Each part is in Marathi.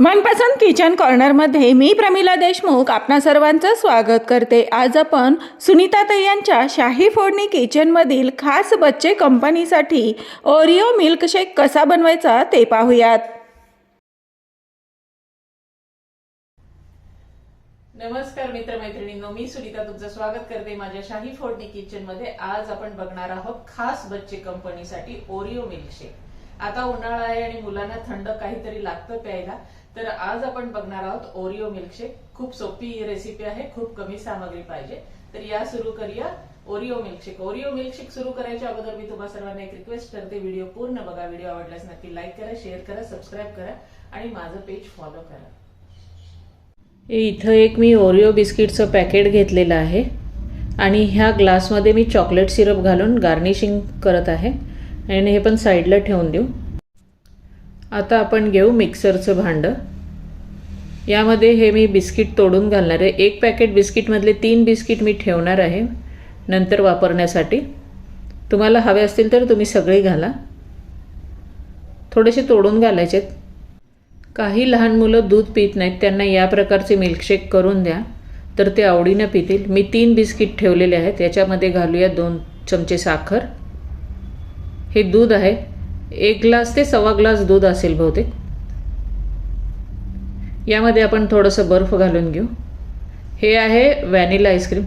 मनपसंत किचन कॉर्नरमध्ये मी प्रमिला देशमुख आपणा सर्वांचं स्वागत करते. आज आपण सुनीताताई यांच्या शाही फोडणी किचनमधील खास बच्चे कंपनीसाठी ओरिओ मिल्कशेक कसा बनवायचा ते पाहूयात. नमस्कार मित्रमैत्रिणींनो मी सुनीता तुमचं स्वागत करते माझ्या शाही फोडणी किचनमध्ये आज आपण बघणार आहोत खास बच्चे कंपनीसाठी ओरिओ मिल्कशेक. आता उन्हाळा आहे आणि मुलांना थंड काहीतरी लागतं प्यायला. तर आज आपण बघणार आहोत ओरिओ मिल्कशेक खूप सोपी रेसिपी आहे खूप कमी सामग्री पाहिजे. तर या सुरू करूया ओरिओ मिल्कशेक ओरिओ मिल्कशेक सुरू करायच्या अगोदर मी तुम्हाला सर्वांना एक रिक्वेस्ट करते. व्हिडिओ पूर्ण बघा. व्हिडिओ आवडल्यास नक्की लाईक करा शेअर करा सबस्क्राईब करा आणि माझं पेज फॉलो करा. इथं एक मी ओरिओ बिस्किटचं पॅकेट घेतलेलं आहे आणि ह्या ग्लासमध्ये मी चॉकलेट सिरप घालून गार्निशिंग करत आहे. आणि हे पण साईडला ठेवून देऊ. आता आपण घेऊ मिक्सरचं भांडं. यामध्ये हे मी बिस्किट तोडून घालणार आहे. एक पॅकेट बिस्किटमधले तीन बिस्किट मी ठेवणार आहे नंतर वापरण्यासाठी. तुम्हाला हवे असतील तर तुम्ही सगळे घाला. थोडेसे तोडून घालायचे काही लहान मुलं दूध पित नाहीत त्यांना या प्रकारचे मिल्कशेक करून द्या. तर ते आवडीनं पितील. मी तीन बिस्किट ठेवलेले आहेत. याच्यामध्ये घालूया दोन चमचे साखर. हे दूध आहे. एक ग्लास ते सव्वा ग्लास दूध असेल बहुतेक. यामध्ये आपण थोडंसं बर्फ घालून घेऊ. हे आहे व्हॅनिला आईस्क्रीम.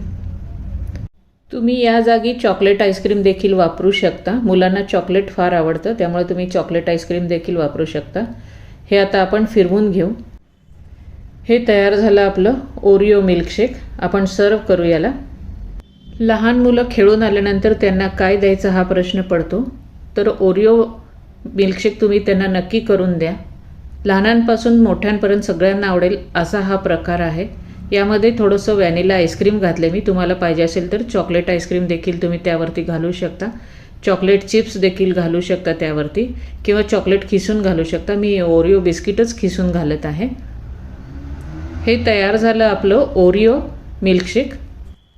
तुम्ही या जागी चॉकलेट आईस्क्रीम देखील वापरू शकता. मुलांना चॉकलेट फार आवडतं त्यामुळे तुम्ही चॉकलेट आईस्क्रीम देखील वापरू शकता. हे आता आपण फिरवून घेऊ. हे तयार झालं आपलं ओरिओ मिल्कशेक. आपण सर्व करू याला. लहान मुलं खेळून आल्यानंतर त्यांना काय द्यायचा हा प्रश्न पडतो? तर ओरिओ मिल्कशेक तुम्ही त्यांना नक्की करून द्या. लहानांपासून मोठ्यांपर्यंत सगळ्यांना आवडेल असा हा प्रकार आहे. यामध्ये थोडंसं व्हॅनिला आईस्क्रीम घातले मी. तुम्हाला पाहिजे असेल तर चॉकलेट आईस्क्रीम देखील तुम्ही त्यावरती घालू शकता. चॉकलेट चिप्स देखील घालू शकता त्यावरती किंवा चॉकलेट खिसून घालू शकता. मी ओरिओ बिस्किटच खिसून घालत आहे. हे तयार झालं आपलं ओरिओ मिल्कशेक.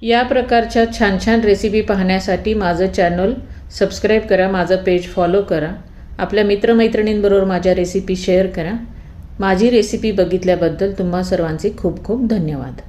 या प्रकारच्या छान छान रेसिपी पाहण्यासाठी माझं चॅनल सबस्क्राईब करा माझं पेज फॉलो करा. आपल्या मित्रमैत्रिणींबरोबर माझ्या रेसिपी शेअर करा. माझी रेसिपी बघितल्याबद्दल तुम्हा सर्वांचे खूप खूप धन्यवाद.